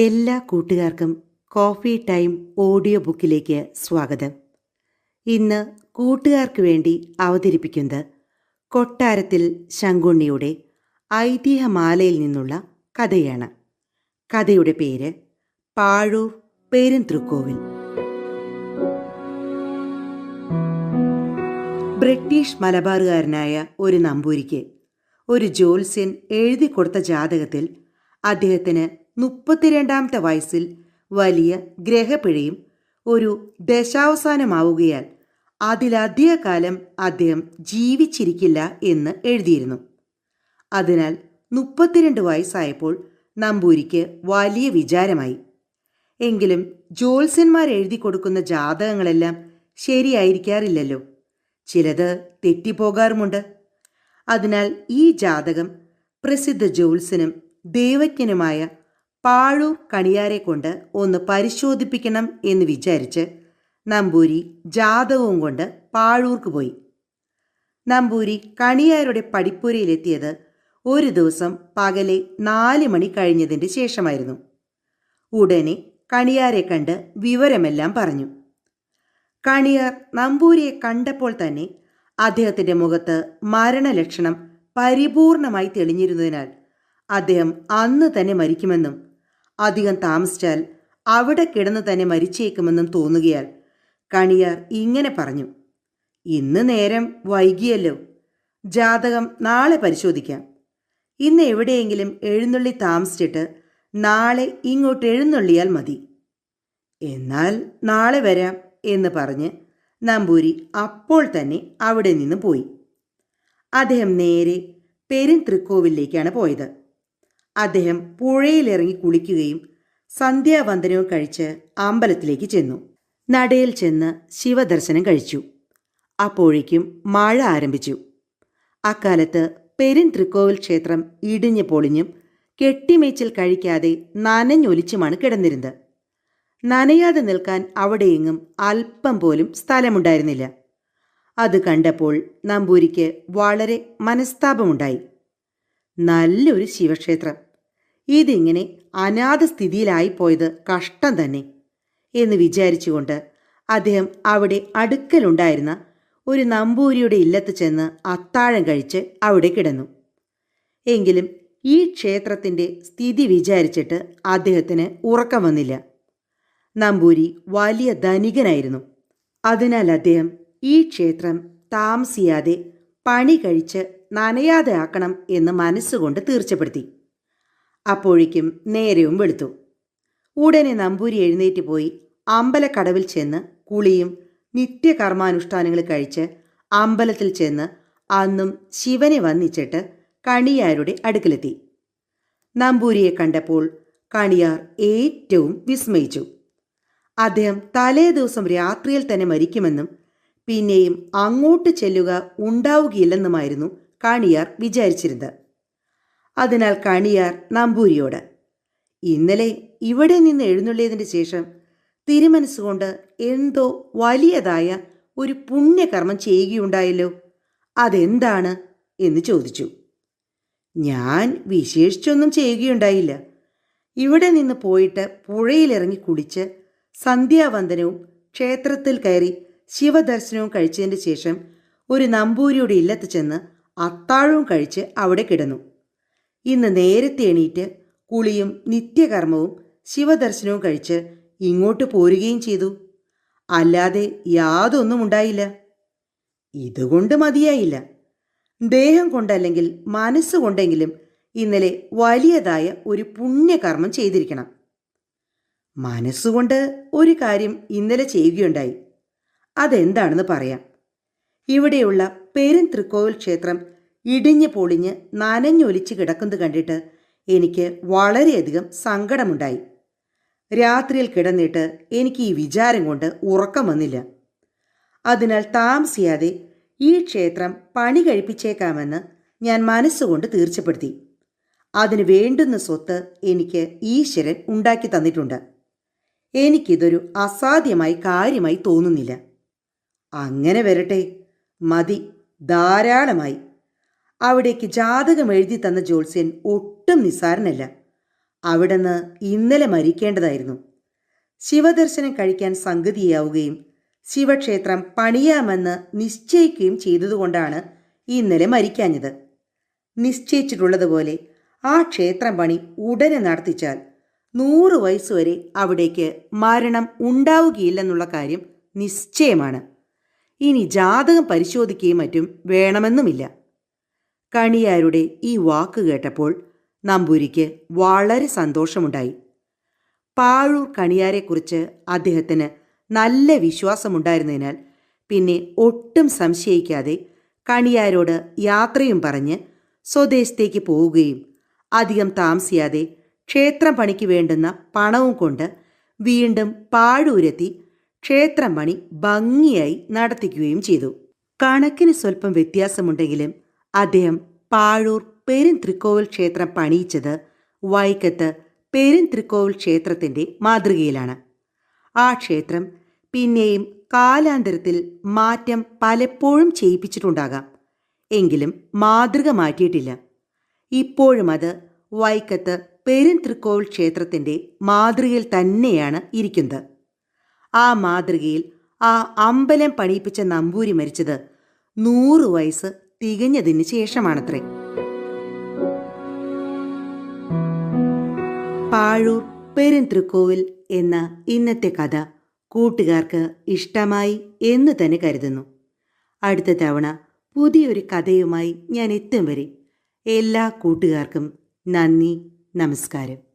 എല്ലാ കൂട്ടുകാർക്കും coffee time audio ബുക്കിലേക്ക് സ്വാഗതം. ഇന്ന് കൂട്ടുകാർക്ക് വേണ്ടി അവതരിപ്പിക്കുന്നത് കൊട്ടാരത്തിൽ ശങ്കുണ്ണിയുടെ ഐതിഹ്യമാലയിൽ നിന്നുള്ള കഥയാണ്. കഥയുടെ പേര് പാഴൂർ പേരുന്തൃക്കോവിൽ ബ്രിട്ടീഷ് മലബാറുകാരനായ ഒരു നമ്പൂരിക്ക് ഒരു ജ്യോത്സ്യൻ എഴുതി കൊടുത്ത ജാതകത്തിൽ അദ്ദേഹത്തിന് മുപ്പത്തിരണ്ടാമത്തെ വയസ്സിൽ വലിയ ഗ്രഹപിഴയും ഒരു ദശാവസാനമാവുകയാൽ അതിലധിക കാലം അദ്ദേഹം ജീവിച്ചിരിക്കില്ല എന്ന് എഴുതിയിരുന്നു. അതിനാൽ മുപ്പത്തിരണ്ട് വയസ്സായപ്പോൾ നമ്പൂരിക്ക് വലിയ വിചാരമായി. എങ്കിലും ജ്യോത്സ്യന്മാർ എഴുതി കൊടുക്കുന്ന ജാതകങ്ങളെല്ലാം ശരിയായിരിക്കാറില്ലല്ലോ. ചിലത് തെറ്റിപ്പോകാറുമുണ്ട്. അതിനാൽ ഈ ജാതകം പ്രസിദ്ധ ജ്യോത്സ്യനും ദേവജ്ഞനുമായ പാഴൂർ കണിയാരെ കൊണ്ട് ഒന്ന് പരിശോധിപ്പിക്കണം എന്ന് വിചാരിച്ച് നമ്പൂരി ജാതകവും കൊണ്ട് പാഴൂർക്ക് പോയി. നമ്പൂരി കണിയാരുടെ പടിപ്പുരയിലെത്തിയത് ഒരു ദിവസം പകലെ നാല് മണി കഴിഞ്ഞതിന്റെ ശേഷമായിരുന്നു. ഉടനെ കണിയാരെ കണ്ട് വിവരമെല്ലാം പറഞ്ഞു. കണിയാർ നമ്പൂരിയെ കണ്ടപ്പോൾ തന്നെ അദ്ദേഹത്തിന്റെ മുഖത്ത് മരണലക്ഷണം പരിപൂർണമായി തെളിഞ്ഞിരുന്നതിനാൽ അദ്ദേഹം അന്ന് തന്നെ മരിക്കുമെന്നും അധികം താമസിച്ചാൽ അവിടെ കിടന്ന് തന്നെ മരിച്ചേക്കുമെന്നും തോന്നുകയാൽ കണിയാർ ഇങ്ങനെ പറഞ്ഞു ഇന്ന് നേരം വൈകിയല്ലോ. ജാതകം നാളെ പരിശോധിക്കാം. ഇന്ന് എവിടെയെങ്കിലും എഴുന്നള്ളി താമസിച്ചിട്ട് നാളെ ഇങ്ങോട്ട് എഴുന്നള്ളിയാൽ മതി. എന്നാൽ നാളെ വരാം എന്ന് പറഞ്ഞ് നമ്പൂരി അപ്പോൾ തന്നെ അവിടെ നിന്ന് പോയി. അദ്ദേഹം നേരെ പെരും തൃക്കോവിലേക്കാണ് പോയത്. അദ്ദേഹം പുഴയിലിറങ്ങി കുളിക്കുകയും സന്ധ്യാവന്ദനവും കഴിച്ച് അമ്പലത്തിലേക്ക് ചെന്നു. നടയിൽ ചെന്ന് ശിവദർശനം കഴിച്ചു. അപ്പോഴേക്കും മഴ ആരംഭിച്ചു. അക്കാലത്ത് പെരുന്തൃക്കോവിൽ ക്ഷേത്രം ഇടിഞ്ഞു പൊളിഞ്ഞും കെട്ടിമേച്ചിൽ കഴിക്കാതെ നനഞ്ഞൊലിച്ചുമാണ് കിടന്നിരുന്നത്. നനയാതെ നിൽക്കാൻ അവിടെയെങ്ങും അല്പം പോലും സ്ഥലമുണ്ടായിരുന്നില്ല. അത് കണ്ടപ്പോൾ നമ്പൂരിക്ക് വളരെ മനസ്താപമുണ്ടായി. നല്ലൊരു ശിവക്ഷേത്രം. ഇതിങ്ങനെ അനാഥ സ്ഥിതിയിലായിപ്പോയത് കഷ്ടം തന്നെ എന്ന് വിചാരിച്ചുകൊണ്ട് അദ്ദേഹം അവിടെ അടുക്കലുണ്ടായിരുന്ന ഒരു നമ്പൂരിയുടെ ഇല്ലത്ത് ചെന്ന് അത്താഴം കഴിച്ച് അവിടെ കിടന്നു. എങ്കിലും ഈ ക്ഷേത്രത്തിന്റെ സ്ഥിതി വിചാരിച്ചിട്ട് അദ്ദേഹത്തിന് ഉറക്കം വന്നില്ല. നമ്പൂരി വലിയ ധനികനായിരുന്നു. അതിനാൽ അദ്ദേഹം ഈ ക്ഷേത്രം താമസിയാതെ പണി കഴിച്ച് നനയാതെ ആക്കണം എന്ന് മനസ്സുകൊണ്ട് തീർച്ചപ്പെടുത്തി. അപ്പോഴേക്കും നേരവും വെളുത്തു. ഉടനെ നമ്പൂരി എഴുന്നേറ്റ് പോയി അമ്പലക്കടവിൽ ചെന്ന് കുളിയും നിത്യകർമാനുഷ്ഠാനങ്ങൾ കഴിച്ച് അമ്പലത്തിൽ ചെന്ന് അന്നും ശിവനെ വന്നിച്ചിട്ട് കണിയാരുടെ അടുക്കലെത്തി. നമ്പൂരിയെ കണ്ടപ്പോൾ കണിയാർ ഏറ്റവും വിസ്മയിച്ചു. അദ്ദേഹം തലേ ദിവസം രാത്രിയിൽ തന്നെ മരിക്കുമെന്നും പിന്നെയും അങ്ങോട്ട് ചെല്ലുക ഉണ്ടാവുകയില്ലെന്നുമായിരുന്നു കാണിയാർ വിചാരിച്ചിരുന്നത്. അതിനാൽ കണിയാർ നമ്പൂരിയോട്. ഇന്നലെ ഇവിടെ നിന്ന് എഴുന്നള്ളിയതിന് ശേഷം തിരുമനസ്സുകൊണ്ട് എന്തോ വലിയതായ ഒരു പുണ്യകർമ്മം ചെയ്യുകയുണ്ടായല്ലോ. അതെന്താണ് എന്ന് ചോദിച്ചു. ഞാൻ വിശേഷിച്ചൊന്നും ചെയ്യുകയുണ്ടായില്ല. ഇവിടെ നിന്ന് പോയിട്ട് പുഴയിലിറങ്ങി കുളിച്ച് സന്ധ്യാവന്ദനവും ക്ഷേത്രത്തിൽ കയറി ശിവദർശനവും കഴിച്ചതിന് ശേഷം ഒരു നമ്പൂരിയുടെ ഇല്ലത്ത് ചെന്ന് അത്താഴവും കഴിച്ച് അവിടെ കിടന്നു. ഇന്ന് നേരത്തെ എണീറ്റ് കുളിയും നിത്യകർമ്മവും ശിവദർശനവും കഴിച്ച് ഇങ്ങോട്ട് പോരുകയും ചെയ്തു. അല്ലാതെ യാതൊന്നും ഉണ്ടായില്ല. ഇതുകൊണ്ട് മതിയായില്ല. ദേഹം കൊണ്ടല്ലെങ്കിൽ മനസ്സുകൊണ്ടെങ്കിലും ഇന്നലെ വലിയതായ ഒരു പുണ്യകർമ്മം ചെയ്തിരിക്കണം. മനസ്സുകൊണ്ട് ഒരു കാര്യം ഇന്നലെ ചെയ്യുകയുണ്ടായി. അതെന്താണെന്ന് പറയാം. ഇവിടെയുള്ള പെരുന്തൃക്കോവിൽ ക്ഷേത്രം ഇടിഞ്ഞു പൊളിഞ്ഞ് നനഞ്ഞൊലിച്ച് കിടക്കുന്നത് കണ്ടിട്ട് എനിക്ക് വളരെയധികം സങ്കടമുണ്ടായി. രാത്രിയിൽ കിടന്നിട്ട് എനിക്ക് ഈ വിചാരം കൊണ്ട് ഉറക്കം വന്നില്ല. അതിനാൽ താമസിയാതെ ഈ ക്ഷേത്രം പണി കഴിപ്പിച്ചേക്കാമെന്ന് ഞാൻ മനസ്സുകൊണ്ട് തീർച്ചപ്പെടുത്തി. അതിന് വേണ്ടുന്ന സ്വത്ത് എനിക്ക് ഈശ്വരൻ ഉണ്ടാക്കി തന്നിട്ടുണ്ട്. എനിക്കിതൊരു അസാധ്യമായി കാര്യമായി തോന്നുന്നില്ല. അങ്ങനെ വരട്ടെ. മതി. ധാരാളമായി. അവിടേക്ക് ജാതകം എഴുതി തന്ന ജ്യോത്സ്യൻ ഒട്ടും നിസ്സാരനല്ല. അവിടുന്ന് ഇന്നലെ മരിക്കേണ്ടതായിരുന്നു. ശിവദർശനം കഴിക്കാൻ സംഗതിയാവുകയും ശിവക്ഷേത്രം പണിയാമെന്ന് നിശ്ചയിക്കുകയും ചെയ്തതുകൊണ്ടാണ് ഇന്നലെ മരിക്കാഞ്ഞത്. നിശ്ചയിച്ചിട്ടുള്ളതുപോലെ ആ ക്ഷേത്രം പണി ഉടനെ നടത്തിച്ചാൽ നൂറ് വയസ്സുവരെ അവിടേക്ക് മരണം ഉണ്ടാവുകയില്ലെന്നുള്ള കാര്യം നിശ്ചയമാണ്. ഇനി ജാതകം പരിശോധിക്കുകയും മറ്റും വേണമെന്നുമില്ല. കണിയാരുടെ ഈ വാക്ക് കേട്ടപ്പോൾ നമ്പൂരിക്ക് വളരെ സന്തോഷമുണ്ടായി. പാഴൂർ കണിയാരെക്കുറിച്ച് അദ്ദേഹത്തിന് നല്ല വിശ്വാസമുണ്ടായിരുന്നതിനാൽ പിന്നെ ഒട്ടും സംശയിക്കാതെ കണിയാരോട് യാത്രയും പറഞ്ഞ് സ്വദേശത്തേക്ക് പോവുകയും അധികം താമസിയാതെ ക്ഷേത്രം പണിക്ക് വേണ്ടുന്ന പണവും കൊണ്ട് വീണ്ടും പാഴൂരെത്തി ക്ഷേത്രം പണി ഭംഗിയായി നടത്തിക്കുകയും ചെയ്തു. കണക്കിന് സ്വല്പം വ്യത്യാസമുണ്ടെങ്കിലും അദ്ദേഹം പാഴൂർ പെരുംതൃക്കോവിൽ ക്ഷേത്രം പണിയിച്ചത് വൈക്കത്ത് പെരുംതൃക്കോവിൽ ക്ഷേത്രത്തിന്റെ മാതൃകയിലാണ്. ആ ക്ഷേത്രം പിന്നെയും കാലാന്തരത്തിൽ മാറ്റം പലപ്പോഴും ചെയ്യിപ്പിച്ചിട്ടുണ്ടാകാം. എങ്കിലും മാതൃക മാറ്റിയിട്ടില്ല. ഇപ്പോഴും അത് വൈക്കത്ത് പെരുംതൃക്കോവിൽ ക്ഷേത്രത്തിന്റെ മാതൃകയിൽ തന്നെയാണ് ഇരിക്കുന്നത്. ആ മാതൃകയിൽ ആ അമ്പലം പണിയിപ്പിച്ച നമ്പൂരി മരിച്ചത് നൂറ് വയസ്സ് തികഞ്ഞതിന് ശേഷമാണത്രേ. പാഴൂർ പെരുന്തൃക്കോവിൽ എന്ന ഇന്നത്തെ കഥ കൂട്ടുകാർക്ക് ഇഷ്ടമായി എന്ന് തന്നെ കരുതുന്നു. അടുത്ത തവണ പുതിയൊരു കഥയുമായി ഞാൻ എത്തും വരെ എല്ലാ കൂട്ടുകാർക്കും നന്ദി നമസ്കാരം.